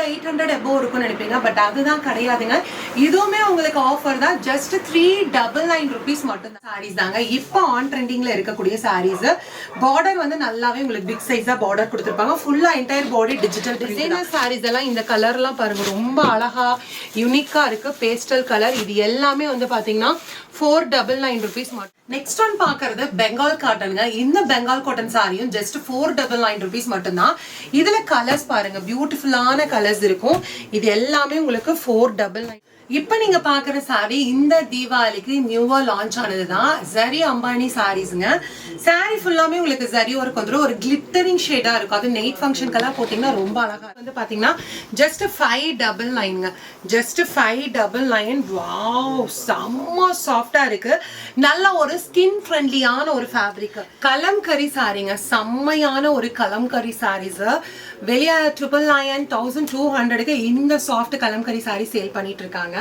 ஒரு eight hundred எபோ இருக்கும்னு நினைப்பீங்க பட் அதுதான் கிடையாதுங்க. இதுவுமே உங்களுக்கு ஆஃபர் தான். Just three double nine rupees மட்டும் தான் சாரீஸ் தாங்க. இப்போ ஆன் ட்ரெண்டிங்ல இருக்கக்கூடிய சாரீஸ் பார்டர் வந்து நல்லாவே உங்களுக்கு பிக் சைஸா பார்டர் கொடுத்துருப்பாங்க. ஃபுல்லா entire body digital designer saris எல்லாம் இந்த கலர்லாம் பாருங்க. ரொம்ப அழகா யூனிக்கா இருக்கு. பேஸ்டல் கலர் இது எல்லாமே வந்து பாத்தீங்கன்னா ஃபோர் டபுள் நைன் ருபீஸ் மட்டும். நெக்ஸ்ட் ஒன் பாக்குறது பெங்கால் காட்டனுங்க இந்த பெங்கால் காட்டன் சாரியும் just four double nine rupees மட்டும்தான் இதுல கலர்ஸ் பாருங்க. பியூட்டிஃபுல்லான கலர்ஸ் இருக்கும். இது எல்லாமே உங்களுக்கு ஃபோர் டபுள் நைன் இப்போ நீங்க பாக்குற சாரி இந்த தீபாவளிக்கு நியூவா லான்ச் ஆனது தான் ஜரி அம்பானி சாரீஸ்ங்க சாரி ஃபுல்லாமே உங்களுக்கு ஜரி ஒர்க் வந்துடும் ஒரு கிளிட்டரிங் ஷேடா இருக்கும். அது நைட் ஃபங்க்ஷனுக்கெல்லாம் போட்டிங்கன்னா ரொம்ப அழகா வந்து பாத்தீங்கன்னா just five double நைனுங்க just five double nine wow செம்ம சாஃப்டா இருக்கு. நல்ல ஒரு ஸ்கின் ஃப்ரெண்ட்லியான ஒரு ஃபேப்ரிக் கலம்கரி சாரீங்க செம்மையான ஒரு கலம்கரி சாரீஸ் வெளியே ட்ரிபிள் நைன் தௌசண்ட் டூ ஹண்ட்ரடுக்கு இந்த சாஃப்ட் கலம்கரி சாரி சேல் பண்ணிட்டு இருக்காங்க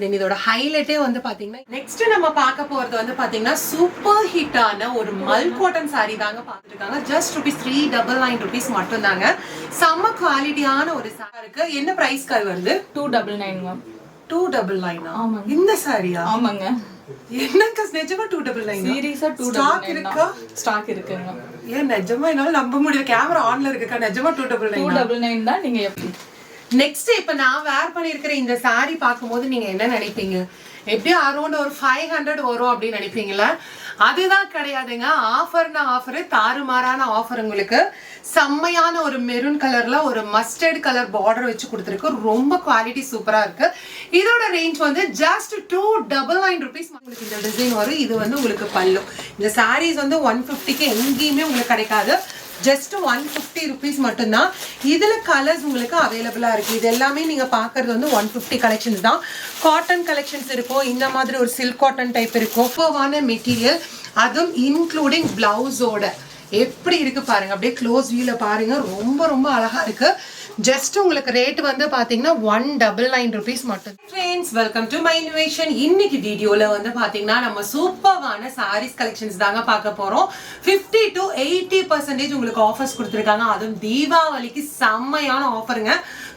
தென் இதோட ஹைலைட்டே வந்து பாத்தீங்கன்னா நெக்ஸ்ட் நம்ம பார்க்க போறது வந்து பாத்தீங்கன்னா சூப்பர் ஹிட்டான ஒரு மல் காட்டன் சாரி தாங்க பார்த்துட்டு இருக்காங்க just rupees three double nine rupees மட்டும் தாங்க செம்ம குவாலிட்டியான ஒரு சாரி இருக்கு. என்ன பிரைஸ் கால் வருது? Two double nine ma'am two double நைனா ஆமாங்க. இந்த சாரியா ஆமாங்க. என்னங்க நிஜமா டூ டபுள் நைன் சீரியஸா டூ ஸ்டாக் இருக்கா? ஸ்டாக் இருக்குங்க. ஏன் நிஜமா என்னால நம்ப முடியல? கேமரா ஆன்ல இருக்குக்கா நிஜமா two double two nine double nine தான் நீங்க நெக்ஸ்ட் இப்ப நான் வேர் பண்ணிருக்கிற இந்த saree பார்க்கும்போது நீங்க என்ன நினைப்பீங்க? எப்படியும் அரௌண்ட் ஒரு ஃபைவ் ஹண்ட்ரட் வரும் அப்படின்னு நினைப்பீங்களா அதுதான் கிடையாதுங்க. ஆஃபர்னா ஆஃபர் தாறுமாறான ஆஃபர் உங்களுக்கு. செம்மையான ஒரு மெரூன் கலர்ல ஒரு மஸ்டர்ட் கலர் பார்டர் வச்சு கொடுத்துருக்கு. ரொம்ப குவாலிட்டி சூப்பரா இருக்கு. இதோட ரேஞ்ச் வந்து just two double nine rupees உங்களுக்கு இந்த டிசைன் வரும். இது வந்து உங்களுக்கு பல்லு. இந்த சாரீஸ் வந்து ஒன் ஃபிஃப்டிக்கு எங்கேயுமே உங்களுக்கு கிடைக்காது. ஜஸ்ட் ஒன் ஃபிஃப்டி ருபீஸ் மட்டும்தான். இதில் கலர்ஸ் உங்களுக்கு அவைலபிளாக இருக்குது இது எல்லாமே நீங்கள் பார்க்குறது வந்து ஒன் ஃபிஃப்டி கலெக்ஷன்ஸ் தான். காட்டன் கலெக்ஷன்ஸ் இருக்கும். இந்த மாதிரி ஒரு சில்க் காட்டன் டைப் இருக்கும். சூப்பர்வான மெட்டீரியல் அதுவும் இன்க்ளூடிங் பிளவுஸோட எப்படி இருக்கு பாருங்க அப்படியே க்ளோஸ் வியூல பாருங்க. ரொம்ப ரொம்ப அழகா இருக்கு. ஜஸ்ட் உங்களுக்கு ரேட் வந்து பாத்தீங்கன்னா ஒன் டபுள் நைன் ருபீஸ் மட்டும். Friends welcome to my invasion இன்னைக்கு வீடியோல வந்து பாத்தீங்கன்னா நம்ம சூப்பர்வான சாரீஸ் கலெக்ஷன்ஸ் தாங்க பார்க்க போறோம். 50 டு எயிட்டி பர்சன்டேஜ் உங்களுக்கு ஆஃபர்ஸ் கொடுத்துருக்காங்க. அதுவும் தீபாவளிக்கு செம்மையான ஆஃபருங்க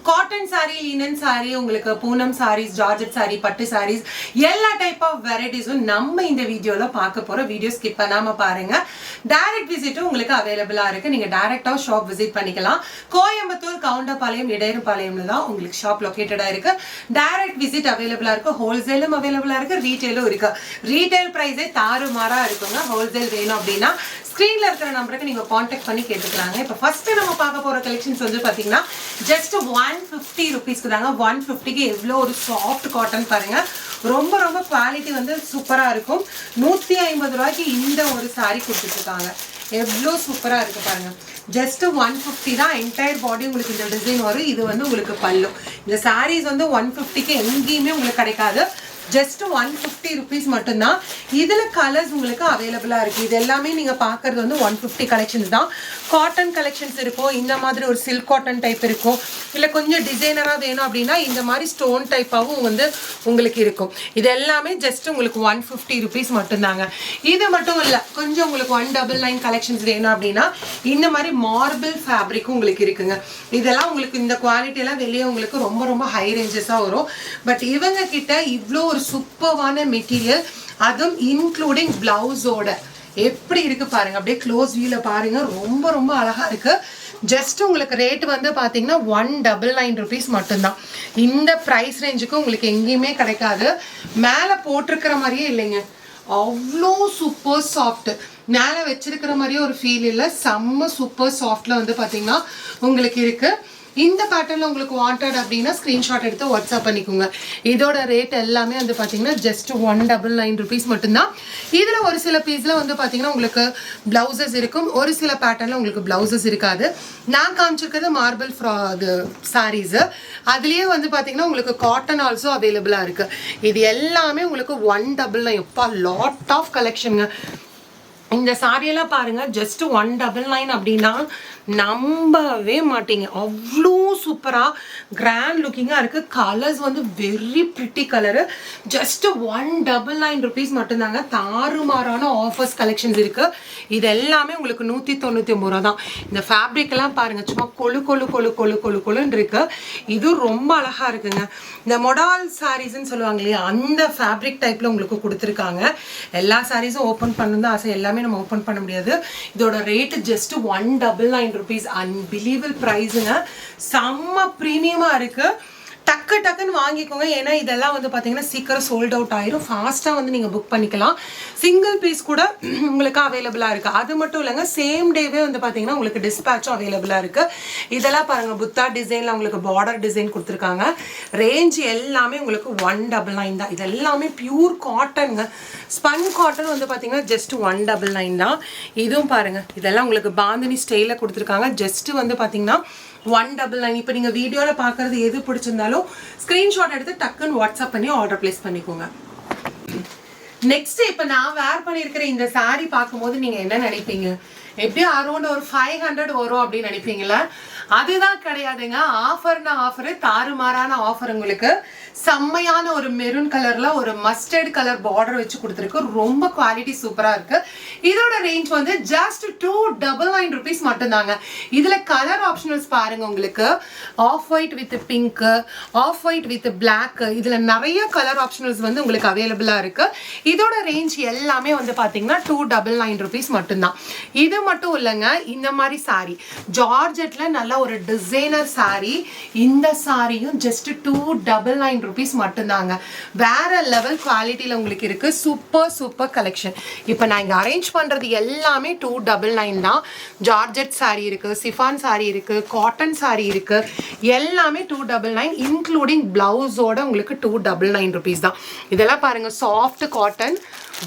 காட்டன் சாரி லீனன் சாரி உங்களுக்கு பூனம் சாரீஸ் ஜார்ஜெட் சாரி பட்டு சாரீஸ் எல்லா டைப் ஆஃப் வெரைட்டிஸும் நம்ம இந்த வீடியோவில் பார்க்க போகிறோம் வீடியோ ஸ்கிப் பண்ணாம பாருங்க. டைரக்ட் விசிட்டும் உங்களுக்கு அவைலபிளா இருக்கு. நீங்க டைரக்டா ஷாப் விசிட் பண்ணிக்கலாம். கோயம்புத்தூர் கவுண்டபாளையம் இடையர்பாளையம்ல தான் உங்களுக்கு ஷாப் லொகேட்டடா இருக்கு. டைரக்ட் விசிட் அவைலபிளா இருக்கு. ஹோல்சேலும் அவைலபிளா இருக்கு. ரீட்டெயிலும் இருக்கு. ரீட்டைல் ப்ரைஸே தாறுமாறா இருக்குங்க. ஹோல்சேல் வேணும் அப்படின்னா ஸ்க்ரீன்ல இருக்கிற நம்பருக்கு நீங்க காண்டாக்ட் பண்ணி கேட்டுக்கலாங்க. இப்போ ஃபர்ஸ்ட் நம்ம பார்க்க போற கலெக்ஷன்ஸ் வந்து பாத்தீங்கன்னா ஜஸ்ட் ஒன் ஒன் ஃபிஃப்டி ருபீஸ்க்கு தாங்க. ஒன் ஃபிஃப்டிக்கு எவ்வளோ ஒரு சாஃப்ட் காட்டன் பாருங்க. ரொம்ப ரொம்ப குவாலிட்டி வந்து சூப்பராக இருக்கும். நூற்றி ஐம்பது ரூபாய்க்கு இந்த ஒரு சாரீ கொடுத்துட்டு இருக்காங்க எவ்வளோ சூப்பராக இருக்குது பாருங்க. ஜஸ்ட் ஒன் ஃபிஃப்டி தான் என்டையர் பாடி உங்களுக்கு இந்த டிசைன் வரும். இது வந்து உங்களுக்கு பல்லு. இந்த சாரீஸ் வந்து ஒன் ஃபிஃப்டிக்கு எங்கேயுமே உங்களுக்கு கிடைக்காது. ஜஸ்ட் ஒன் ஃபிஃப்டி ருபீஸ் மட்டும்தான் இதில் கலர்ஸ் உங்களுக்கு அவைலபிளாக இருக்குது இது எல்லாமே நீங்கள் பார்க்குறது வந்து ஒன் ஃபிஃப்டி கலெக்ஷன்ஸ் தான். காட்டன் கலெக்ஷன்ஸ் இருக்கும். இந்த மாதிரி ஒரு சில்க் காட்டன் டைப் இருக்கும். இல்லை கொஞ்சம் டிசைனராக வேணும் அப்படின்னா இந்த மாதிரி ஸ்டோன் டைப்பாகவும் வந்து உங்களுக்கு இருக்கும். இது எல்லாமே ஜஸ்ட் உங்களுக்கு ஒன் ஃபிஃப்டி ருபீஸ் மட்டும்தாங்க. இது மட்டும் இல்லை கொஞ்சம் உங்களுக்கு ஒன் டபுள் நைன் கலெக்ஷன்ஸ் வேணும் அப்படின்னா இந்த மாதிரி மார்பிள் ஃபேப்ரிக்கும் உங்களுக்கு இருக்குங்க. இதெல்லாம் உங்களுக்கு இந்த குவாலிட்டியெல்லாம் வெளியே உங்களுக்கு ரொம்ப ரொம்ப ஹை ரேஞ்சஸாக வரும். பட் இவங்க கிட்ட இவ்வளோ ஒரு சூப்பர்வான மெட்டீரியல் அதுவும் இன்க்ளூடிங் பிளவுஸோட எப்படி இருக்கு பாருங்க அப்படியே க்ளோஸ் வியூல பாருங்க. ரொம்ப ரொம்ப அழகா இருக்கு. ஜஸ்ட் உங்களுக்கு ரேட் வந்து பார்த்தீங்கன்னா ஒன் டபுள் நைன் ருபீஸ் மட்டும்தான். இந்த ப்ரைஸ் ரேஞ்சுக்கு உங்களுக்கு எங்கேயுமே கிடைக்காது. மேலே போட்டிருக்கிற மாதிரியே இல்லைங்க. அவ்வளோ சூப்பர் சாஃப்ட் மேலே வச்சிருக்கிற மாதிரியே ஒரு ஃபீல் இல்லை. செம்ம சூப்பர் சாஃப்டில் வந்து பார்த்தீங்கன்னா உங்களுக்கு இருக்குது இந்த பேட்டர்ல உங்களுக்கு வாண்டட் அப்படின்னா ஸ்க்ரீன்ஷாட் எடுத்து வாட்ஸ்அப் பண்ணிக்கோங்க. இதோட ரேட் எல்லாமே வந்து பார்த்தீங்கன்னா just one double nine rupees மட்டும்தான். இதில் ஒரு சில பீஸில் வந்து பார்த்தீங்கன்னா உங்களுக்கு ப்ளவுசஸ் இருக்கும். ஒரு சில பேட்டர்னில் உங்களுக்கு ப்ளவுசஸ் இருக்காது. நான் காமிச்சிருக்கிறது மார்பிள் ஃப்ரா இது சாரீஸு அதுலேயே வந்து பார்த்தீங்கன்னா உங்களுக்கு காட்டன் ஆல்சோ அவைலபிளாக இருக்குது இது எல்லாமே உங்களுக்கு ஒன் டபுள் நைன் எப்பா லாட் ஆஃப் கலெக்ஷனுங்க இந்த சாரியெல்லாம் பாருங்கள் ஜஸ்ட் ஒன் டபுள் நைன் அப்படின்னா நம்பவே மாட்டீங்க. அவ்வளோ சூப்பராக கிராண்ட் லுக்கிங்காக இருக்குது கலர்ஸ் வந்து very pretty colour just one double nine rupees மட்டும்தாங்க. தாறுமாறான ஆஃபர்ஸ் கலெக்ஷன்ஸ் இருக்குது இது எல்லாமே உங்களுக்கு நூற்றி தொண்ணூற்றி ஒம்பது ரூபா தான் இந்த fabric பாருங்கள் சும்மா கொழு கொழு கொழு கொழு கொழு கொழுன்னு இருக்குது இது ரொம்ப அழகாக இருக்குங்க. இந்த மொடால் சாரீஸ்ன்னு சொல்லுவாங்க இல்லையா? அந்த ஃபேப்ரிக் டைப்பில் உங்களுக்கு கொடுத்துருக்காங்க. எல்லா சாரீஸும் ஓப்பன் பண்ணணும் தான் ஆசை. எல்லாமே நம்ம ஓப்பன் பண்ண முடியாது. இதோட rate just one double nine rupees unbelievable ப்ரைஸுங்க செம்ம ப்ரீமியமாக இருக்குது டக்கு டக்குன்னு வாங்கிக்கோங்க. ஏன்னா இதெல்லாம் வந்து பார்த்தீங்கன்னா சீக்கிரம் சோல்ட் அவுட் ஆயிரும். ஃபாஸ்ட்டாக வந்து நீங்கள் புக் பண்ணிக்கலாம். சிங்கிள் பீஸ் கூட உங்களுக்கு அவைலபிளாக இருக்குது அது மட்டும் இல்லைங்க சேம் டேவே வந்து பார்த்தீங்கன்னா உங்களுக்கு டிஸ்பேச்சும் அவைலபிளாக இருக்குது இதெல்லாம் பாருங்கள் புத்தா டிசைனில் உங்களுக்கு பார்டர் டிசைன் கொடுத்துருக்காங்க. ரேஞ்ச் எல்லாமே உங்களுக்கு ஒன் டபுள் நைன் தான். இது எல்லாமே பியூர் காட்டனுங்க ஸ்பன் காட்டன் வந்து பார்த்தீங்கன்னா ஜஸ்ட் ஒன் டபுள் நைன் தான். இதுவும் பாருங்கள் இதெல்லாம் உங்களுக்கு பாந்தினி ஸ்டைலில் கொடுத்துருக்காங்க. ஜஸ்ட்டு வந்து பார்த்தீங்கன்னா ஒன் டபுள் நைன் இப்போ நீங்கள் வீடியோவில் பார்க்குறது எது பிடிச்சிருந்தாலும் ஸ்க்ரீன்ஷாட் எடுத்து டக்குன்னு வாட்ஸ்அப் பண்ணி ஆர்டர் ப்ளேஸ் பண்ணிக்கோங்க. நெக்ஸ்ட் இப்போ நான் வேர் பண்ணியிருக்கிற இந்த சாரீ பார்க்கும்போது நீங்கள் என்ன நினைப்பீங்க? எப்படியும் அரௌண்ட் ஒரு ஃபைவ் ஹண்ட்ரட் வரும் அப்படின்னு நினைப்பீங்களா அதுதான் கிடையாதுங்க. ஆஃபர்னா ஆஃபரு தாறுமாறான ஆஃபர் உங்களுக்கு. செம்மையான ஒரு மெரூன் கலர்ல ஒரு மஸ்டர்ட் கலர் பார்டர் வச்சு கொடுத்துருக்கு. ரொம்ப குவாலிட்டி சூப்பரா இருக்கு. இதோட ரேஞ்ச் வந்து just two double nine rupees மட்டும்தாங்க. இதுல கலர் ஆப்ஷனல்ஸ் பாருங்க உங்களுக்கு. Off white with pink off white with black இதுல நிறைய கலர் ஆப்ஷனல்ஸ் வந்து உங்களுக்கு அவைலபிளா இருக்கு. இதோட ரேஞ்ச் எல்லாமே வந்து பாத்தீங்கன்னா டூ டபுள் நைன் ருபீஸ் மட்டும்தான். இது மட்டும் இல்லைங்க இந்த மாதிரி சாரி ஜார்ஜெட்ல நல்ல ஒரு டிசைனர் சாரி இந்த சாரியும் just two double nine rupees மட்டும்தாங்க. வேற லெவல் குவாலிட்டியில் உங்களுக்கு இருக்கு. சூப்பர் சூப்பர் கலெக்ஷன் இப்போ நான் இங்கே அரேஞ்ச் பண்ணுறது எல்லாமே டூ டபுள் நைன் தான். ஜார்ஜெட் சாரி இருக்கு சிஃபான் சாரி இருக்கு காட்டன் சாரி இருக்கு. எல்லாமே டூ டபுள் நைன் இன்க்ளூடிங் பிளவுஸோட உங்களுக்கு டூ டபுள் நைன் ருபீஸ் தான். இதெல்லாம் பாருங்க சாஃப்ட் காட்டன்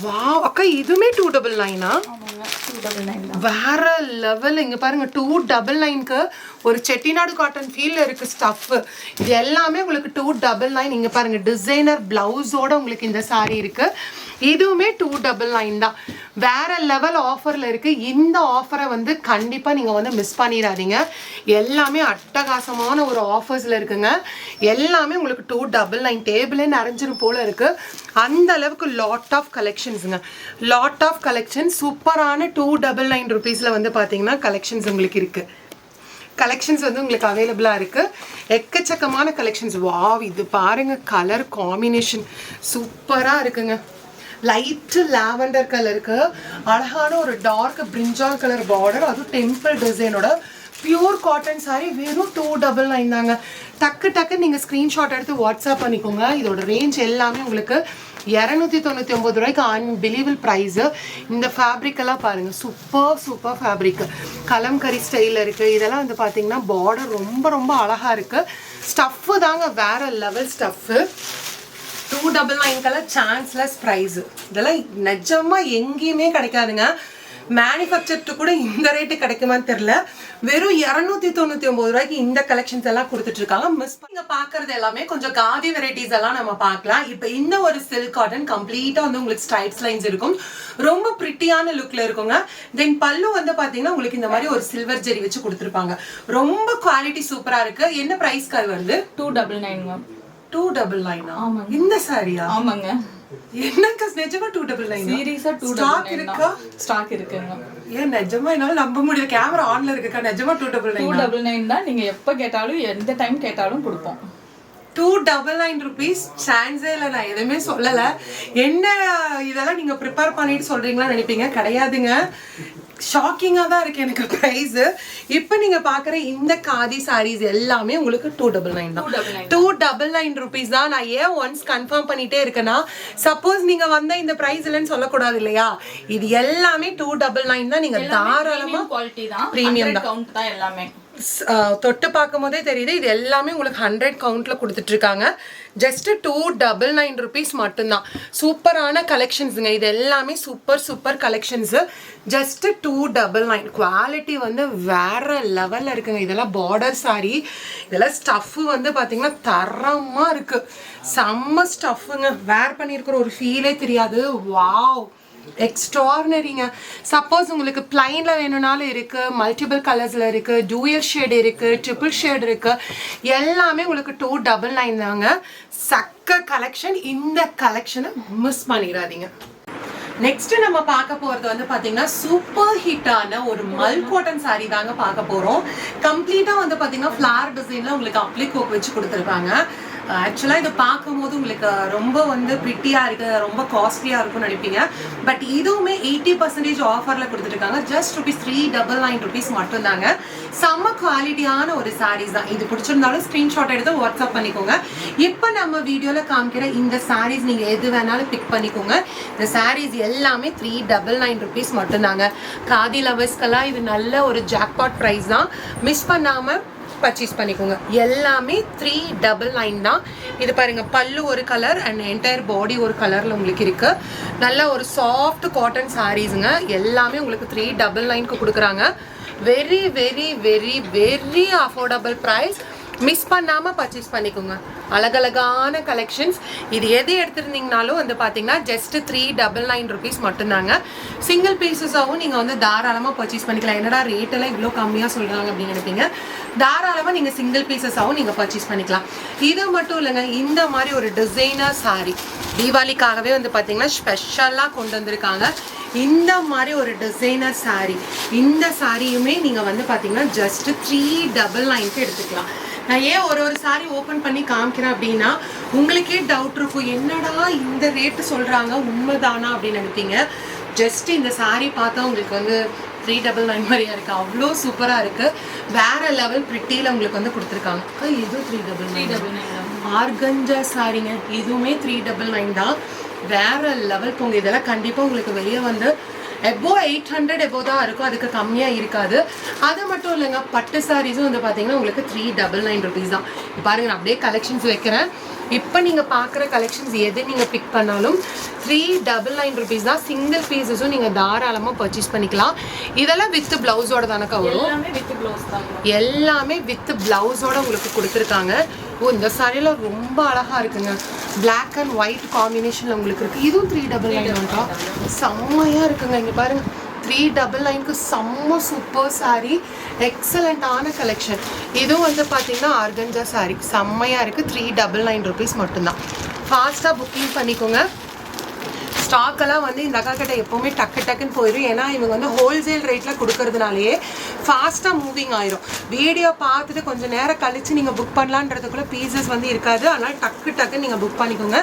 வா அக்கா இதுவுமே டூ டபுள் நைனா ஆமாங்க. டபுள் நைன் வேற லெவல் இங்க பாருங்க டூ டபுள் நைன்க்கு ஒரு செட்டிநாடு காட்டன் ஃபீல் இருக்கு ஸ்டஃப் இது எல்லாமே உங்களுக்கு டூ டபுள் நைன் இங்க பாருங்க டிசைனர் பிளவுஸோட உங்களுக்கு இந்த சாரீ இருக்கு. இதுவுமே டூ டபுள் நைன் தான். வேற லெவல் ஆஃபர்ல இருக்கு. இந்த ஆஃபரை வந்து கண்டிப்பா நீங்க வந்து மிஸ் பண்ணிடாதீங்க. எல்லாமே அட்டகாசமான ஒரு ஆஃபர்ஸ்ல இருக்குங்க. எல்லாமே உங்களுக்கு டூ டபுள் நைன் டேபிளே நிறைஞ்சிரும் போல இருக்கு. அந்த அளவுக்கு லாட் ஆஃப் கலெக்ஷன்ஸுங்க லாட் ஆஃப் கலெக்ஷன் சூப்பரான டூ டபுள் நைன் ருபீஸில் வந்து பார்த்தீங்கன்னா கலெக்ஷன்ஸ் உங்களுக்கு இருக்குது கலெக்ஷன்ஸ் வந்து உங்களுக்கு அவைலபிளாக இருக்குது எக்கச்சக்கமான கலெக்ஷன்ஸ் வாவ் இது பாருங்கள் கலர் காம்பினேஷன் சூப்பராக இருக்குங்க. லைட்டு லாவெண்டர் கலருக்கு அழகான ஒரு டார்க் பிரிஞ்சால் கலர் பார்டர் அதுவும் டெம்பிள் டிசைனோட பியூர் காட்டன் சாரி வெறும் டூ டபுள் நைன் தாங்க. டக்கு டக்கு நீங்கள் ஸ்க்ரீன்ஷாட் எடுத்து வாட்ஸ்அப் பண்ணிக்கோங்க. இதோட ரேஞ்ச் எல்லாமே உங்களுக்கு இரநூத்தி தொண்ணூற்றி ஒம்பது ரூபாய்க்கு அன்பிலீவல் ப்ரைஸு இந்த ஃபேப்ரிக்கெல்லாம் பாருங்கள் சூப்பர் சூப்பர் ஃபேப்ரிக் கலம்கரி ஸ்டைலில் இருக்குது இதெல்லாம் வந்து பார்த்தீங்கன்னா பார்டர் ரொம்ப ரொம்ப அழகாக இருக்குது ஸ்டஃப்பு தாங்க வேற level stuff two double nine colour chanceless price இதெல்லாம் நிஜமாக எங்கேயுமே கிடைக்காதுங்க. மேனுஃபேக்சர்ட்டு கூட இந்த ரேட்டு கிடைக்குமான்னு தெரில வெறும் இரநூத்தி தொண்ணூத்தி ஒன்பது ரூபாய்க்கு இந்த கலெக்ஷன்ஸ் எல்லாம் கொடுத்துட்ருக்காங்க. மிஸ் நீங்க பார்க்குறது எல்லாமே கொஞ்சம் காதி வெரைட்டிஸ் எல்லாம் நம்ம பார்க்கலாம். இப்போ இந்த ஒரு சில்க் காட்டன் கம்ப்ளீட்டாக வந்து உங்களுக்கு ஸ்ட்ரைப்ஸ் லைன்ஸ் இருக்கும். ரொம்ப பிரிட்டியான லுக்கில் இருக்குங்க. தென் பல்லு வந்து பார்த்தீங்கன்னா உங்களுக்கு இந்த மாதிரி ஒரு சில்வர் ஜெரி வச்சு கொடுத்துருப்பாங்க. ரொம்ப குவாலிட்டி சூப்பராக இருக்குது என்ன பிரைஸ் வருது? Two double nine ma'am two double நைனா ஆமாங்க. இந்த சாரியா ஆமாங்க. என்னக்கா நிஜமா டூ டபுள் நைன் சீரியஸா டூ ஸ்டாக் இருக்கா? ஸ்டாக் இருக்குங்க. ஏன் நிஜமா என்னால நம்ப முடியல. கேமரா ஆன்ல இருக்குக்கா. நிஜமா two double two nine double nine தான் நீங்க எப்ப கேட்டாலும் எந்த டைம் கேட்டாலும் கொடுப்போம். டூ டபுள் நைன் ருபீஸ் சான்ஸே இல்லை நான் எதுவுமே சொல்லலை. என்ன இதெல்லாம் நீங்கள் ப்ரிப்பேர் பண்ணிட்டு சொல்கிறீங்களான்னு நினைப்பீங்க? கிடையாதுங்க. ஷாக்கிங்காக தான் இருக்கு எனக்கு ப்ரைஸு இப்போ நீங்கள் பார்க்குற இந்த காதி சாரீஸ் எல்லாமே உங்களுக்கு டூ டபுள் நைன் தான். டூ டபுள் நைன் ருபீஸ் தான் நான் ஏன் ஒன்ஸ் கன்ஃபார்ம் பண்ணிட்டே இருக்கேன்னா சப்போஸ் நீங்க வந்த இந்த பிரைஸ் இல்லைன்னு சொல்லக்கூடாது இல்லையா? இது எல்லாமே டூ டபுள் நைன் தான். நீங்க தாராளமா குவாலிட்டி தான். கவுண்ட் தான் எல்லாமே. தொட்டு பார்க்கும் போதே தெரியுது இது எல்லாமே உங்களுக்கு ஹண்ட்ரட் கவுண்டில் கொடுத்துட்ருக்காங்க. Just just two double nine rupees மட்டும்தான். சூப்பரான கலெக்ஷன்ஸுங்க இது எல்லாமே super super collections just two double nine quality வந்து வேற லெவலில் இருக்குங்க. இதெல்லாம் பார்டர் சாரி இதெல்லாம் ஸ்டஃப்பு வந்து பார்த்தீங்கன்னா தரமாக இருக்குது செம்ம ஸ்டஃப்புங்க வேர் பண்ணியிருக்கிற ஒரு ஃபீலே தெரியாது. வாவ் எக்ஸ்ட்ரானரிங்க சப்போஸ் உங்களுக்கு பிளைனில் வேணும்னாலும் இருக்குது மல்டிபிள் கலர்ஸில் இருக்குது டூயல் ஷேட் இருக்குது ட்ரிபிள் ஷேட் இருக்குது எல்லாமே உங்களுக்கு டூ டபுள் நைன் தாங்க. சக்க கலெக்ஷன் இந்த கலெக்ஷனை மிஸ் பண்ணிடாதீங்க. நெக்ஸ்ட் நம்ம பார்க்க போறது வந்து பாத்தீங்கன்னா சூப்பர் ஹிட்டான ஒரு மல் காட்டன் saree தாங்க பார்க்க போறோம். கம்ப்ளீட்டா வந்து பாத்தீங்கன்னா ஃபிளார் டிசைன்ல உங்களுக்கு அப்ளிக் ஒர்க் வச்சு கொடுத்துருக்காங்க. Uh, ஆக்சுவலாக இதை பார்க்கும்போது உங்களுக்கு uh, ரொம்ப வந்து ப்ரிட்டியாக இருக்கு ரொம்ப காஸ்ட்லியாக இருக்கும்னு நினைப்பீங்க. பட் இதுவுமே எயிட்டி பர்சன்டேஜ் ஆஃபரில் கொடுத்துருக்காங்க just rupees three double nine rupees மட்டும்தாங்க. செம்ம குவாலிட்டியான ஒரு சாரீஸ் தான். இது பிடிச்சிருந்தாலும் ஸ்க்ரீன்ஷாட் எடுத்து வாட்ஸ்அப் பண்ணிக்கோங்க. இப்போ நம்ம வீடியோவில் காமிக்கிற இந்த சாரீஸ் நீங்கள் எது வேணாலும் பிக் பண்ணிக்கோங்க. இந்த சாரீஸ் எல்லாமே த்ரீ டபுள் நைன் ருபீஸ் மட்டும்தாங்க. காதி லவர்ஸ்க்கெல்லாம் இது நல்ல ஒரு ஜாக்பாட் ப்ரைஸ் தான். மிஸ் பண்ணாமல் பர்ச்சேஸ் பண்ணிக்கோங்க. எல்லாமே த்ரீ டபுள் நைன் தான். இது பாருங்க பல்லு ஒரு கலர் அண்ட் என்டையர் பாடி ஒரு கலரில் உங்களுக்கு இருக்கு. நல்ல ஒரு சாஃப்ட் காட்டன் சாரீஸுங்க எல்லாமே உங்களுக்கு த்ரீ டபுள் நைன்க்கு கொடுக்குறாங்க. Very very very very affordable price miss பண்ணாமல் பர்ச்சேஸ் பண்ணிக்கோங்க. அழகழகான கலெக்ஷன்ஸ் இது எது எடுத்திருந்தீங்கனாலும் வந்து பார்த்தீங்கன்னா just three double nine rupees மட்டும்தாங்க. சிங்கிள் பீசஸாகவும் நீங்கள் வந்து தாராளமாக பர்ச்சேஸ் பண்ணிக்கலாம். என்னடா ரேட்டெல்லாம் இவ்வளோ கம்மியாக சொல்கிறாங்க அப்படின்னு நினைப்பீங்க. தாராளமாக நீங்கள் சிங்கிள் பீசஸாகவும் நீங்கள் பர்ச்சேஸ் பண்ணிக்கலாம். இது மட்டும் இல்லைங்க இந்த மாதிரி ஒரு டிசைனர் saree தீபாவளிக்காகவே வந்து பார்த்தீங்கன்னா ஸ்பெஷலாக கொண்டு வந்திருக்காங்க. இந்த மாதிரி ஒரு டிசைனர் saree இந்த சாரியுமே நீங்கள் வந்து பார்த்தீங்கன்னா ஜஸ்ட் த்ரீ டபுள் நைன்க்கு எடுத்துக்கலாம். நான் ஏன் ஒரு ஒரு saree ஓப்பன் பண்ணி காமிக்கிறேன் அப்படின்னா உங்களுக்கே டவுட் இருக்கும். என்னடா இந்த ரேட்டு சொல்கிறாங்க உண்மைதானா அப்படின்னு நினைப்பீங்க. ஜஸ்ட் இந்த saree பார்த்தா உங்களுக்கு வந்து த்ரீ டபுள் நைன் மாதிரியா இருக்குது அவ்வளோ சூப்பராக இருக்குது வேற லெவல் ப்ரிட்டியில் உங்களுக்கு வந்து கொடுத்துருக்காங்க. இதுவும் த்ரீ டபுள் நைன் ஆர்கஞ்சா சாரிங்க இதுவுமே த்ரீ டபுள் நைன் தான். வேற லெவல் போங்க. இதெல்லாம் கண்டிப்பாக உங்களுக்கு வெளியே வந்து எபோ எயிட் ஹண்ட்ரட் எபோ தான் இருக்கும். அதுக்கு கம்மியாக இருக்காது. அது மட்டும் இல்லைங்க பட்டு சாரீஸும் வந்து பார்த்தீங்கன்னா உங்களுக்கு த்ரீ டபுள் நைன் ருபீஸ் தான். பாருங்க நான் அப்படியே கலெக்ஷன்ஸ் வைக்கிறேன். இப்போ நீங்கள் பார்க்குற கலெக்ஷன்ஸ் எது நீங்கள் பிக் பண்ணாலும் த்ரீ டபுள் நைன் ருபீஸ் தான் சிங்கிள் பீசஸும் நீங்கள் தாராளமாக பர்ச்சேஸ் பண்ணிக்கலாம். இதெல்லாம் வித் ப்ளவுஸோட தானக்கா வரும்? எல்லாமே வித் பிளவுஸோட உங்களுக்கு கொடுத்துருக்காங்க. ஓ இந்த சாரியில ரொம்ப அழகா இருக்குங்க. Black அண்ட் ஒயிட் காம்பினேஷன்ல உங்களுக்கு இருக்கு. இதுவும் த்ரீ டபுள் நைன்க்கா செம்மையா இருக்குங்க. இங்க பாருங்க. த்ரீ டபுள் நைனுக்கு செம்ம சூப்பர் சாரீ எக்ஸலண்ட்டான கலெக்ஷன் இதுவும் வந்து பார்த்தீங்கன்னா ஆர்கஞ்சா saree. செம்மையா இருக்குது த்ரீ டபுள் நைன் ருபீஸ் மட்டும்தான். ஃபாஸ்ட்டாக புக்கிங் பண்ணிக்கோங்க. ஸ்டாக்கெல்லாம் வந்து இந்த அக்கா கிட்ட எப்போவுமே டக்கு டக்குன்னு போயிடும் ஏன்னா இவங்க வந்து ஹோல்சேல் ரேட்டில் கொடுக்கறதுனாலேயே ஃபாஸ்ட்டாக மூவிங் ஆயிரும். வீடியோ பார்த்துட்டு கொஞ்சம் நேரம் கழித்து நீங்கள் புக் பண்ணலான்றதுக்குள்ள பீசஸ் வந்து இருக்காது. அதனால் டக்கு டக்குன்னு நீங்கள் புக் பண்ணிக்கோங்க.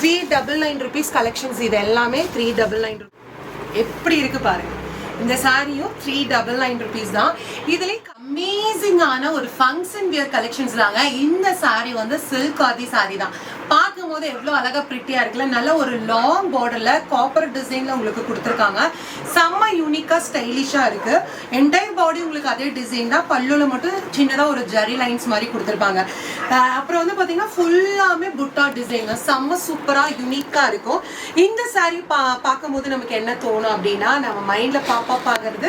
Three double nine rupees collections இது எல்லாமே த்ரீ டபுள் நைன் எப்படி இருக்குது பாருங்கள் இந்த சாரியும் த்ரீ டபுள் நைன் ருபீஸ் தான். இதுலேயும் அமேசிங்கான ஒரு ஃபங்க்ஷன் வியர் கலெக்ஷன்ஸ் தாங்க. இந்த சாரி வந்து சில்க் ஆதி சாரி தான். பார்க்கும்போது எவ்வளோ அழகாக பிரிட்டியாக இருக்குல்ல. நல்ல ஒரு லாங் பார்டரில் காப்பர் டிசைனில் உங்களுக்கு கொடுத்துருக்காங்க. செம்ம யூனிக்காக ஸ்டைலிஷாக இருக்குது என்டையர் பாடி உங்களுக்கு அதே டிசைன் தான். பல்லுல மட்டும் சின்னதா ஒரு ஜரி லைன்ஸ் மாதிரி கொடுத்துருப்பாங்க. அப்புறம் வந்து பாத்தீங்கன்னா ஃபுல்லாமே புட்டா டிசைன் செம்ம சூப்பரா யூனிக்கா இருக்கும். இந்த saree பா பார்க்கும்போது நமக்கு என்ன தோணும் அப்படின்னா நம்ம மைண்ட்ல பாப்பா பாக்குறது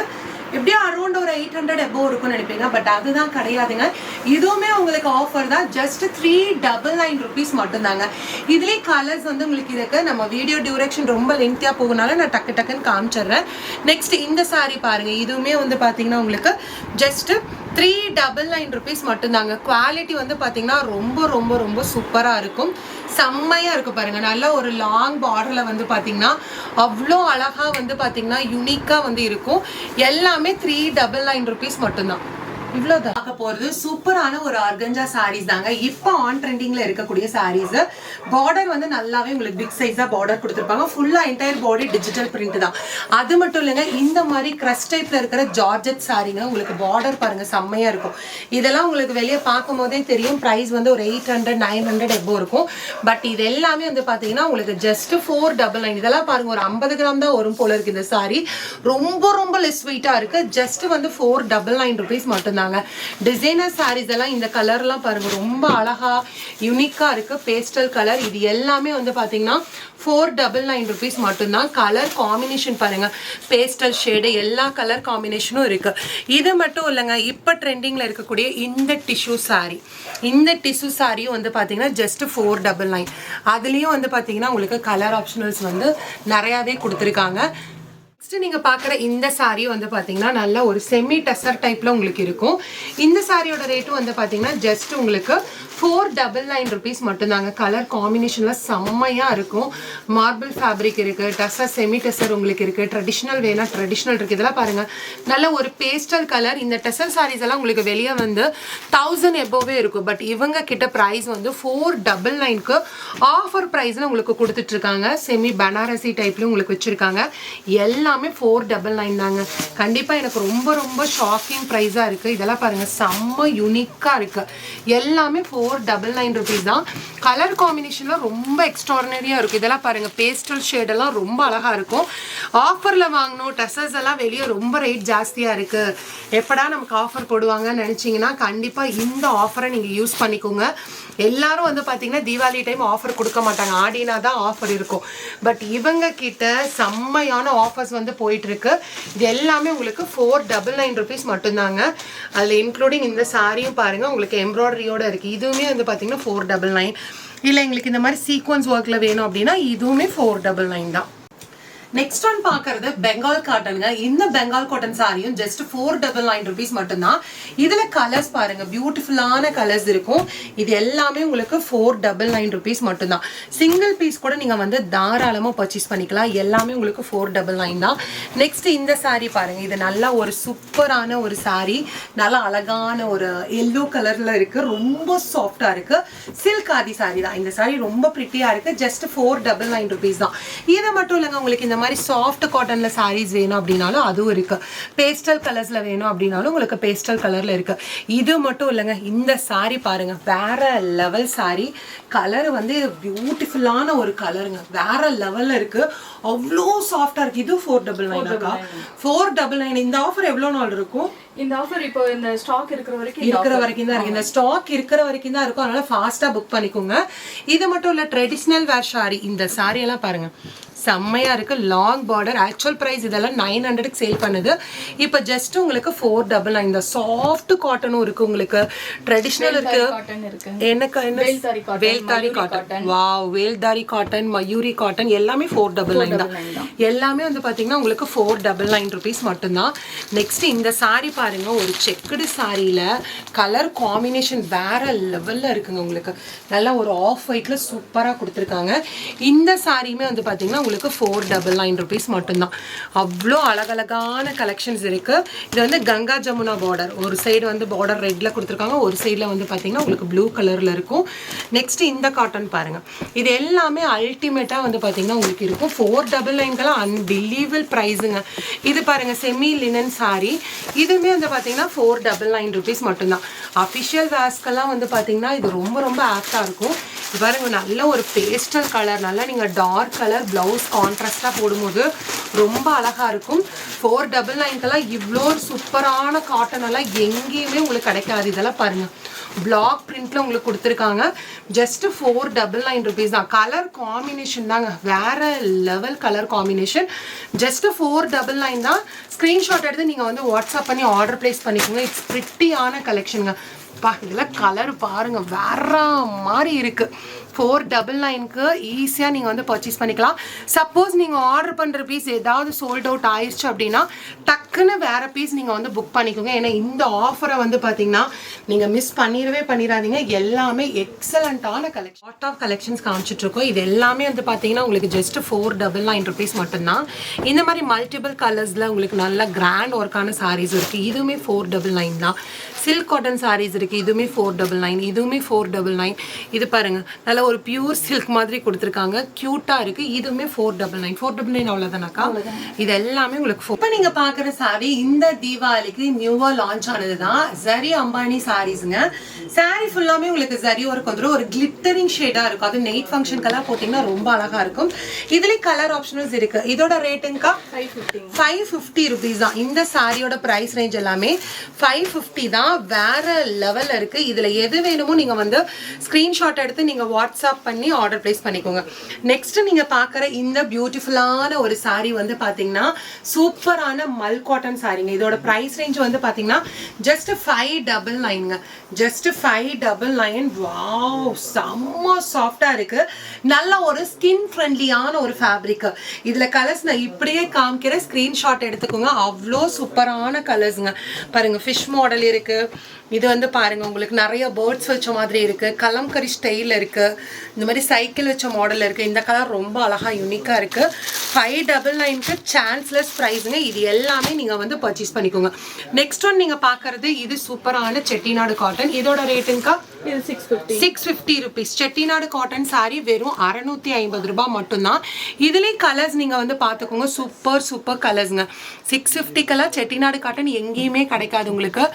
எப்படியும் அரௌண்ட் ஒரு எயிட் ஹண்ட்ரட் எபோ இருக்கும்னு நினைப்பீங்க பட் அதுதான் கிடையாதுங்க. இதுவுமே உங்களுக்கு ஆஃபர் தான். Just three double nine rupees மட்டும்தாங்க. இதுலேயே கலர்ஸ் வந்து உங்களுக்கு இருக்கு. நம்ம வீடியோ டியூரேஷன் ரொம்ப லென்த்தியாக போகனால நான் டக்கு டக்குன்னு காமிச்சிடுறேன். நெக்ஸ்ட் இந்த saree பாருங்க. இதுவுமே வந்து பார்த்தீங்கன்னா உங்களுக்கு just three double nine rupees மட்டும்தாங்க. குவாலிட்டி வந்து பார்த்தீங்கன்னா ரொம்ப ரொம்ப ரொம்ப சூப்பராக இருக்கும். செம்மையாக இருக்கும் பாருங்க. நல்ல ஒரு லாங் பார்டரில் வந்து பார்த்தீங்கன்னா அவ்வளோ அழகாக வந்து பார்த்தீங்கன்னா யுனிக்காக வந்து இருக்கும். எல்லாமே த்ரீ டபுள் நைன் ருபீஸ் மட்டும்தான். இவ்வளவுதான். பார்க்க போகிறது சூப்பரான ஒரு ஆர்கஞ்சா சாரீஸ் தாங்க. இப்போ ஆன் ட்ரெண்டிங்கில் இருக்கக்கூடிய சாரீஸ் பார்டர் வந்து நல்லாவே உங்களுக்கு பிக் சைஸா பார்டர் கொடுத்துருப்பாங்க. ஃபுல்லாக என்டையர் பாடி டிஜிட்டல் பிரிண்ட் தான். அது மட்டும் இல்லைங்க இந்த மாதிரி கிரஸ் டைப்ல இருக்கிற ஜார்ஜெட் சாரீங்க உங்களுக்கு பார்டர் பாருங்க செம்மையாக இருக்கும். இதெல்லாம் உங்களுக்கு வெளியே பார்க்கும் போதே தெரியும். ப்ரைஸ் வந்து ஒரு eight hundred nine hundred above இருக்கும். பட் இது எல்லாமே வந்து பாத்தீங்கன்னா உங்களுக்கு ஜஸ்ட் ஃபோர் டபுள் நைன் இதெல்லாம் பாருங்க ஒரு ஐம்பது கிராம் தான் வரும் போல இருக்கு இந்த சாரி ரொம்ப ரொம்ப லெஸ் வெயிட்டா இருக்கு. ஜஸ்ட் வந்து ஃபோர் டபுள் நைன் ருபீஸ் மட்டும்தான் பண்ணியிருந்தாங்க டிசைனர் சாரீஸ் எல்லாம் இந்த கலர்லாம் பாருங்க ரொம்ப அழகா யூனிக்காக இருக்கு. பேஸ்டல் கலர் இது எல்லாமே வந்து பார்த்தீங்கன்னா ஃபோர் டபுள் நைன் ருபீஸ் மட்டும்தான். கலர் காம்பினேஷன் பாருங்க. பேஸ்டல் ஷேடு எல்லா கலர் காம்பினேஷனும் இருக்கு. இது மட்டும் இல்லைங்க இப்போ ட்ரெண்டிங்கில் இருக்கக்கூடிய இந்த டிஷ்யூ saree. இந்த டிஷ்யூ சாரியும் வந்து பார்த்தீங்கன்னா ஜஸ்ட் ஃபோர் டபுள் நைன் அதுலேயும் வந்து பார்த்தீங்கன்னா உங்களுக்கு கலர் ஆப்ஷனல்ஸ் வந்து நிறையாவே கொடுத்துருக்காங்க. நெக்ஸ்ட் நீங்க பார்க்குற இந்த சாரீ வந்து பார்த்தீங்கன்னா நல்ல ஒரு செமி டெசர் டைப்ல உங்களுக்கு இருக்கும். இந்த சாரியோட ரேட்டும் வந்து பார்த்தீங்கன்னா ஜஸ்ட் உங்களுக்கு ஃபோர் டபுள் நைன் ருபீஸ் மட்டும்தாங்க. கலர் காம்பினேஷனில் செம்மையாக இருக்கும். மார்பிள் ஃபேப்ரிக் இருக்குது டெசர் செமி டெசர் உங்களுக்கு இருக்குது ட்ரெடிஷ்னல் வேணால் ட்ரெடிஷ்னல் இருக்குது இதெல்லாம் பாருங்கள் நல்ல ஒரு பேஸ்டல் கலர் இந்த டெசர் சாரீஸ் எல்லாம் உங்களுக்கு வெளியே வந்து தௌசண்ட் எபோவே இருக்கும். பட் இவங்க கிட்ட ப்ரைஸ் வந்து ஃபோர் டபுள் நைன்க்கு ஆஃபர் ப்ரைஸ்ல உங்களுக்கு கொடுத்துட்ருக்காங்க. செமி பனாரசி டைப்லையும் உங்களுக்கு வச்சுருக்காங்க. எல்லாமே ஃபோர் டபுள் நைன் தாங்க. கண்டிப்பாக எனக்கு ரொம்ப ரொம்ப ஷாக்கிங் ப்ரைஸாக இருக்குது இதெல்லாம் பாருங்கள் செம்ம யூனிக்காக இருக்குது எல்லாமே four four double nine rupees தான். கலர் காம்பினேஷன்லாம் ரொம்ப எக்ஸ்ட்ராடனரியாக இருக்கும். இதெல்லாம் பாருங்கள் பேஸ்டல் ஷேடெல்லாம் ரொம்ப அழகாக இருக்கும். ஆஃபரில் வாங்கணும் டெசர்ஸ் எல்லாம் வெளியே ரொம்ப ரேட் ஜாஸ்தியாக இருக்குது எப்படா நமக்கு ஆஃபர் போடுவாங்கன்னு நினச்சிங்கன்னா கண்டிப்பாக இந்த ஆஃபரை நீங்கள் யூஸ் பண்ணிக்கோங்க. எல்லாரும் வந்து பார்த்தீங்கன்னா தீபாவளி டைம் ஆஃபர் கொடுக்க மாட்டாங்க. ஆடினா தான் ஆஃபர் இருக்கும். பட் இவங்க கிட்ட செம்மையான ஆஃபர்ஸ் வந்து போயிட்டுருக்கு இது எல்லாமே உங்களுக்கு ஃபோர் டபுள் நைன் ருபீஸ் மட்டும்தாங்க. அதில் இன்க்ளூடிங் இந்த சாரியும் பாருங்கள் உங்களுக்கு எம்ப்ராய்டரியோடு இருக்குது இதுவுமே வந்து பாத்தீங்கன்னா ஃபோர் டபுள் நைன் இல்லை எங்களுக்கு இந்த மாதிரி சீக்வன்ஸ் ஒர்க்ல வேணும் அப்படின்னா இதுவுமே ஃபோர் டபுள் நைன் தான். நெக்ஸ்ட் ஒன் பார்க்கறது பெங்கால் காட்டனுங்க இந்த பெங்கால் காட்டன் சாரியும் just four double nine rupees மட்டும்தான். இதுல கலர்ஸ் பாருங்க. பியூட்டிஃபுல்லான கலர்ஸ் இருக்கும். இது எல்லாமே உங்களுக்கு ஃபோர் டபுள் நைன் ருபீஸ் மட்டும்தான். சிங்கிள் பீஸ் கூட நீங்க வந்து தாராளமா பர்ச்சேஸ் பண்ணிக்கலாம். எல்லாமே உங்களுக்கு ஃபோர் டபுள் நைன் தான். நெக்ஸ்ட் இந்த சாரி பாருங்க. இது நல்லா ஒரு சூப்பரான ஒரு சாரி நல்லா அழகான ஒரு எல்லோ கலர்ல இருக்கு. ரொம்ப சாஃப்டா இருக்கு. சில்க் ஆதி சாரி தான். இந்த சாரி ரொம்ப பிரிட்டியா இருக்கு. Just four double nine rupees தான். இது மட்டும் இல்லைங்க. உங்களுக்கு இந்த மாதிரி சாஃப்ட் காட்டன்ல sarees வேணும் அப்படின்னாலும் அதுவும் இருக்கு. பேஸ்டல் கலர்ஸ்ல வேணும் அப்படின்னாலும் உங்களுக்கு பேஸ்டல் கலர்ல இருக்கு. இது மட்டும் இல்லைங்க இந்த saree பாருங்க வேற லெவல் saree. கலர் வந்து பியூட்டிஃபுல்லான ஒரு கலருங்க வேற லெவல்ல இருக்கு. அவ்வளோ சாஃப்டா இருக்கு. இது ஃபோர் டபுள் நைனாக்கா ஃபோர் டபுள் நைன் இந்த ஆஃபர் எவ்வளோ நாள் இருக்கும்? இந்த ஆஃபர் இப்போ இந்த ஸ்டாக் இருக்கிற வரைக்கும் இருக்கிற வரைக்கும் தான் இருக்கு. இந்த ஸ்டாக் இருக்கிற வரைக்கும் தான் இருக்கும். அதனால ஃபாஸ்டா புக் பண்ணிக்கோங்க. இது மட்டும் இல்ல ட்ரெடிஷ்னல் வேர் சாரி இந்த சாரி எல்லாம் பாருங்க. செம்மையா இருக்கு. லாங் பார்டர் ஆக்சுவல் பிரைஸ் இதெல்லாம் நைன் ஹண்ட்ரடுக்கு சேல் பண்ணுது. இப்போ ஜஸ்ட் உங்களுக்கு ஃபோர் டபுள் நைன் இந்த சாஃப்ட் காட்டனும் இருக்கு உங்களுக்கு. ட்ரெடிஷ்னல் இருக்கு. காட்டன் இருக்கு. எனக்கு என்ன? Veldhari cotton wow Veldhari cotton Mayuri cotton எல்லாமே ஃபோர் டபுள் நைன் தான். எல்லாமே வந்து பாத்தீங்கன்னா உங்களுக்கு ஃபோர் டபுள் நைன் ருபீஸ் மட்டும்தான். நெக்ஸ்ட் இந்த saree பாருங்க ஒரு செக்குடு சாரியில கலர் காம்பினேஷன் வேற லெவல்ல இருக்குங்க உங்களுக்கு. நல்லா ஒரு ஆஃப் ஒயிட்ல சூப்பரா கொடுத்துருக்காங்க. இந்த சாரியுமே வந்து பாத்தீங்கன்னா உங்களுக்கு ஃபோர் டபுள் நைன் ருபீஸ் மட்டும்தான். அவ்வளோ அழகழகான கலெக்ஷன்ஸ் இருக்குது இது வந்து கங்கா ஜமுனா பார்டர் ஒரு சைடு வந்து பார்டர் ரெட்டில் கொடுத்துருக்காங்க. ஒரு சைடில் வந்து பார்த்தீங்கன்னா உங்களுக்கு ப்ளூ கலரில் இருக்கும். நெக்ஸ்ட் இந்த காட்டன் பாருங்க. இது எல்லாமே அல்டிமேட்டாக வந்து பார்த்தீங்கன்னா உங்களுக்கு இருக்கும். ஃபோர் டபுள் நைன்கெல்லாம் அன்பிலீவல் ப்ரைஸுங்க இது பாருங்க செமி லினன் saree. இதுவுமே வந்து பார்த்தீங்கன்னா ஃபோர் டபுள் நைன் ருபீஸ் மட்டும்தான். அஃபிஷியல் வேஸ்க்கெல்லாம் வந்து பார்த்தீங்கன்னா இது ரொம்ப ரொம்ப ஆப்டாக இருக்கும். பாருங்க நல்ல ஒரு பேஸ்டல் கலர் நல்லா நீங்கள் டார்க் கலர் ப்ளவுஸ் கான்ட்ராஸ்டாக போடும்போது ரொம்ப அழகாக இருக்கும். ஃபோர் டபுள் நைன்க்கெல்லாம் இவ்வளோ சூப்பரான காட்டன் எல்லாம் எங்கேயுமே உங்களுக்கு கிடைக்காது. இதெல்லாம் பாருங்கள் பிளாக் பிரிண்ட்ல உங்களுக்கு கொடுத்துருக்காங்க. Just four double nine rupees தான். கலர் காம்பினேஷன் தாங்க. வேற level colour combination just four double nine தான். ஸ்க்ரீன்ஷாட் எடுத்து நீங்கள் வந்து வாட்ஸ்அப் பண்ணி ஆர்டர் ப்ளேஸ் பண்ணிக்கோங்க. இட்ஸ் பிரிட்டியான கலெக்ஷனுங்க அப்பா இதில் கலர் பாருங்க வேற மாதிரி இருக்கு. ஃபோர் டபுள் நைனுக்கு ஈஸியாக நீங்கள் வந்து பர்ச்சேஸ் பண்ணிக்கலாம். சப்போஸ் நீங்கள் ஆர்டர் பண்ணுற பீஸ் ஏதாவது சோல்ட் அவுட் ஆயிடுச்சு அப்படின்னா டக்குன்னு வேறு பீஸ் நீங்கள் வந்து புக் பண்ணிக்கோங்க. ஏன்னா இந்த ஆஃபரை வந்து பார்த்தீங்கன்னா நீங்கள் மிஸ் பண்ணிடவே பண்ணிடாதீங்க. எல்லாமே எக்ஸலண்ட்டான கலெக்ஷன் லாட் ஆஃப் கலெக்ஷன்ஸ் காமிச்சிட்ருக்கோம் இது எல்லாமே வந்து பார்த்தீங்கன்னா உங்களுக்கு just four double nine rupees மட்டும்தான். இந்த மாதிரி மல்டிபிள் கலர்ஸில் உங்களுக்கு நல்ல கிராண்ட் ஒர்க்கான சாரீஸ் இருக்குது இதுவுமே ஃபோர் டபுள் நைன் தான். சில்க் காட்டன் சாரீஸ் இருக்குது இதுவுமே ஃபோர் டபுள் நைன் இதுவுமே ஃபோர் டபுள் நைன் இது பாருங்க. நல்ல ஒரு பியூர் சில்க் மாதிரி கொடுத்துருக்காங்க. க்யூட்டாக இருக்குது இதுவுமே four double nine four double nine அவ்வளோதானாக்கா இது எல்லாமே உங்களுக்கு இப்போ நீங்கள் பார்க்குற சாரி இந்த தீபாவளிக்கு நியூவாக லான்ச் ஆனது தான் ஜரி அம்பானி சாரீஸுங்க சாரி ஃபுல்லாமே உங்களுக்கு ஜரி ஒர்க் வந்துடும் ஒரு கிளிட்டரிங் ஷேடாக இருக்கும். அது நெய்ட் ஃபங்க்ஷனுக்கெல்லாம் போட்டிங்கன்னா ரொம்ப அழகாக இருக்கும். இதுலேயே கலர் ஆப்ஷனல்ஸ் இருக்குது இதோட ரேட்டுங்கக்கா ஃபைவ் ஃபிஃப்டி ருபீஸ் தான். இந்த சாரியோட ப்ரைஸ் ரேஞ்ச் எல்லாமே ஃபைவ் ஃபிஃப்டி தான். வேற லெவல்ல இருக்கு. இதுல எது வேணுமோ நீங்க வந்து ஸ்கிரீன்ஷாட் எடுத்து நீங்க வாட்ஸ்அப் பண்ணி ஆர்டர் பிளேஸ் பண்ணிக்கோங்க. நெக்ஸ்ட் நீங்க பாக்குற இந்த பியூட்டிஃபுல்லான ஒரு சாரீ வந்து பாத்தீங்கன்னா சூப்பரான மல் காட்டன் சாரிங்க இதோட பிரைஸ் ரேஞ்ச் வந்து பாத்தீங்கன்னா just five double நைனுங்க just five double nine wow செம்ம சாஃப்டா இருக்கு. நல்ல ஒரு ஸ்கின் ஃப்ரெண்ட்லியான ஒரு ஃபேப்ரிக் இதுல கலர்ஸ் நான் இப்படியே காமிக்கிற ஸ்கிரீன்ஷாட் எடுத்துக்கோங்க. அவ்வளோ சூப்பரான கலர்ஸுங்க பாருங்க ஃபிஷ் மாடல் இருக்கு. இது வந்து பாருங்கள் உங்களுக்கு நிறைய பேர்ட்ஸ் வச்ச மாதிரி இருக்குது கலம்கரி ஸ்டைல் இருக்குது இந்த மாதிரி சைக்கிள் வச்ச மாடல் இருக்குது இந்த கலர் ரொம்ப அழகாக யூனிக்காக இருக்குது ஃபைவ் டபுள் நைன்க்கு சான்ஸ்லெஸ் ப்ரைஸுங்க இது எல்லாமே நீங்கள் வந்து பர்ச்சேஸ் பண்ணிக்கோங்க. நெக்ஸ்ட் ஒன் நீங்கள் பார்க்குறது இது சூப்பரான செட்டிநாடு காட்டன் இதோட ரேட்டுங்கக்கா six fifty six fifty rupees Chettinad cotton sari வெறும் அறநூத்தி ஐம்பது ரூபாய் மட்டும்தான். இதுலேயும் கலர்ஸ் நீங்கள் வந்து பார்த்துக்கோங்க. சூப்பர் சூப்பர் கலர்ஸ்ங்க சிக்ஸ் ஃபிஃப்டிக்கெல்லாம் செட்டிநாடு காட்டன் எங்கேயுமே கிடைக்காது உங்களுக்கு.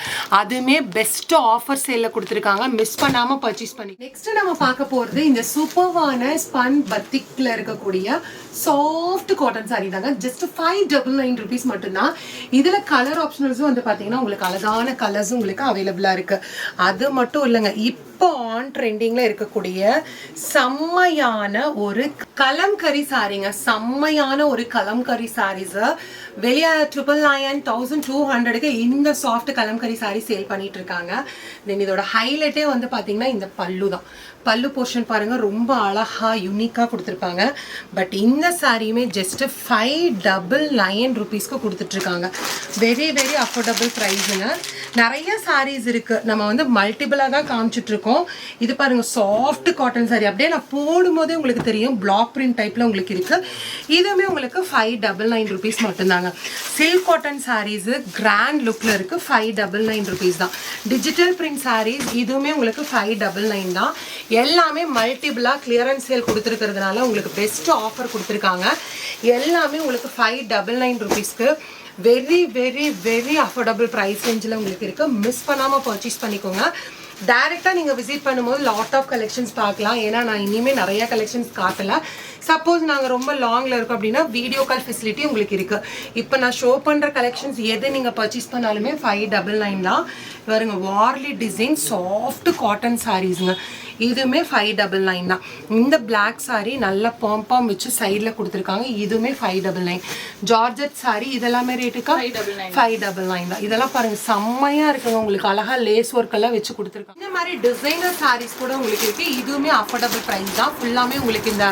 அதுவுமே பெஸ்ட் ஆஃபர் சேலில் கொடுத்துருக்காங்க. மிஸ் பண்ணாமல் பர்ச்சேஸ் பண்ணி நெக்ஸ்ட் நம்ம பார்க்க போகிறது இந்த சூப்பர்வான ஸ்பன் பத்திக்கில் இருக்கக்கூடிய சாஃப்ட் காட்டன் சாரீ தாங்க. Just five double nine rupees மட்டும்தான். இதில் கலர் ஆப்ஷனல்ஸும் வந்து பார்த்தீங்கன்னா உங்களுக்கு அழகான கலர்ஸும் உங்களுக்கு அவைலபிளாக இருக்குது அது மட்டும் இல்லைங்க. இப்போ ஆன் ட்ரெண்டிங்கில் இருக்கக்கூடிய செம்மையான ஒரு கலம்கரி சாரீங்க செம்மையான ஒரு கலம்கரி சாரீஸை வெளியே ட்ரிபிள் நயன் தௌசண்ட் டூ ஹண்ட்ரடுக்கு இந்த சாஃப்ட் கலம்கரி சாரீ சேல் பண்ணிட்டு இருக்காங்க தென் இதோட ஹைலைட்டே வந்து பார்த்தீங்கன்னா இந்த பல்லு தான் பல்லு போர்ஷன் பாருங்க ரொம்ப அழகா யூனிக்காக கொடுத்துருப்பாங்க. பட் இந்த சாரியுமே ஜஸ்ட் ஃபைவ் டபுள் நயன் ருபீஸ்க்கு கொடுத்துட்ருக்காங்க வெரி வெரி அஃபோர்டபுள் ப்ரைஸுங்க நிறைய சாரீஸ் இருக்கு. நம்ம வந்து மல்டிபிளாக தான் காமிச்சிட்டு இருக்கோம் இது பாருங்க சாஃப்ட் காட்டன் சாரி அப்படியே நான் போடும்போதே உங்களுக்கு தெரியும். பிளாக் பிரிண்ட் டைப்ல உங்களுக்கு இருக்கு. இதுவுமே உங்களுக்கு ஃபைவ் டபுள் நைன் ருபீஸ் மட்டும்தாங்க. சில்க் காட்டன் சாரீஸு கிராண்ட் லுக்கில் இருக்குது ஃபைவ் டபுள் நைன் ருபீஸ் தான். டிஜிட்டல் பிரிண்ட் சாரீஸ் இதுவுமே உங்களுக்கு ஃபைவ் டபுள் நைன் தான். எல்லாமே மல்டிபிளாக கிளியரன்ஸ் சேல் கொடுத்துருக்கிறதுனால உங்களுக்கு பெஸ்ட் ஆஃபர் கொடுத்துருக்காங்க. எல்லாமே உங்களுக்கு ஃபைவ் டபுள் நைன் ருபீஸ்க்கு very very very affordable price ரேஞ்சில் உங்களுக்கு இருக்குது மிஸ் பண்ணாமல் பர்ச்சேஸ் பண்ணிக்கோங்க. டைரெக்டாக நீங்கள் விசிட் பண்ணும்போது லாட் ஆஃப் கலெக்ஷன்ஸ் பார்க்கலாம். ஏன்னா நான் இனிமேல் நிறைய கலெக்ஷன்ஸ் காட்டல. சப்போஸ் நாங்கள் ரொம்ப லாங்கில் இருக்கோம் அப்படின்னா வீடியோ கால் ஃபெசிலிட்டி உங்களுக்கு இருக்குது இப்போ நான் ஷோ பண்ணுற கலெக்ஷன்ஸ் எது நீங்கள் பர்ச்சேஸ் பண்ணாலுமே ஃபைவ் டபுள் நைன் தான். பாருங்க வார்லி டிசைன் சாஃப்ட் காட்டன் சாரீஸுங்க இதுவுமே ஃபைவ் டபுள் நைன் தான். இந்த பிளாக் saree நல்ல பாம்பாம் வச்சு சைடில் கொடுத்துருக்காங்க. இதுவுமே five double nine georgette saree இதெல்லாமே ரேட்டுக்கா five double nine five double nine தான். இதெல்லாம் பாருங்க செம்மையா இருக்குங்க உங்களுக்கு. அழகா லேஸ் ஒர்க் எல்லாம் வச்சு கொடுத்துருக்காங்க. இந்த மாதிரி டிசைனர் sarees கூட உங்களுக்கு இருக்கு. இதுவுமே அஃபோர்டபுள் ப்ரைஸ் தான். ஃபுல்லாமே உங்களுக்கு இந்த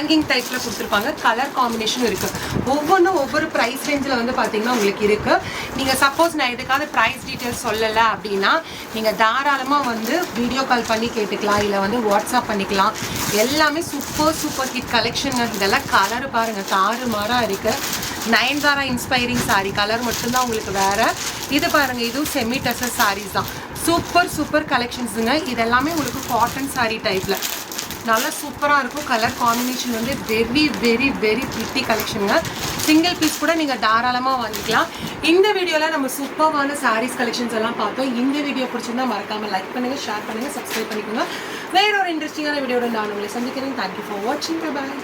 ஹேங்கிங் டைப்பில் கொடுத்துருப்பாங்க. கலர் காம்பினேஷன் இருக்குது ஒவ்வொன்றும் ஒவ்வொரு ப்ரைஸ் ரேஞ்சில் வந்து பார்த்தீங்கன்னா உங்களுக்கு இருக்குது நீங்கள் சப்போஸ் நான் எதுக்காவது ப்ரைஸ் டீட்டெயில்ஸ் சொல்லலை அப்படின்னா நீங்கள் தாராளமாக வந்து வீடியோ கால் பண்ணி கேட்டுக்கலாம். இல்லை வந்து வாட்ஸ்அப் பண்ணிக்கலாம். எல்லாமே சூப்பர் சூப்பர் ஹிட் கலெக்ஷன் இதெல்லாம் கலர் பாருங்கள் தாறு மாறாக இருக்குது நயன்தாரா இன்ஸ்பைரிங் சாரி கலர் மட்டும்தான் உங்களுக்கு வேறு. இது பாருங்கள் இதுவும் செமி டசர் சாரீஸ் தான். சூப்பர் சூப்பர் கலெக்ஷன்ஸுங்க இதெல்லாமே உங்களுக்கு காட்டன் saree டைப்பில் நல்லா சூப்பராக இருக்கும். கலர் காம்பினேஷன் வந்து வெரி வெரி வெரி பிரிட்டி கலெக்ஷனுங்க சிங்கிள் பீஸ் கூட நீங்கள் தாராளமாக வாங்கிக்கலாம். இந்த வீடியோவில் நம்ம சூப்பரான சாரீஸ் கலெக்ஷன்ஸ் எல்லாம் பார்த்தோம். இந்த வீடியோ பிடிச்சிருந்தா மறக்காமல் லைக் பண்ணுங்கள் ஷேர் பண்ணுங்கள் சப்ஸ்கிரைப் பண்ணிக்கோங்க. வேற ஒரு இன்ட்ரெஸ்டிங்கான வீடியோட நான் உங்களை சந்திக்கிறேன். தேங்க்யூ ஃபார் வாட்சிங் பாய்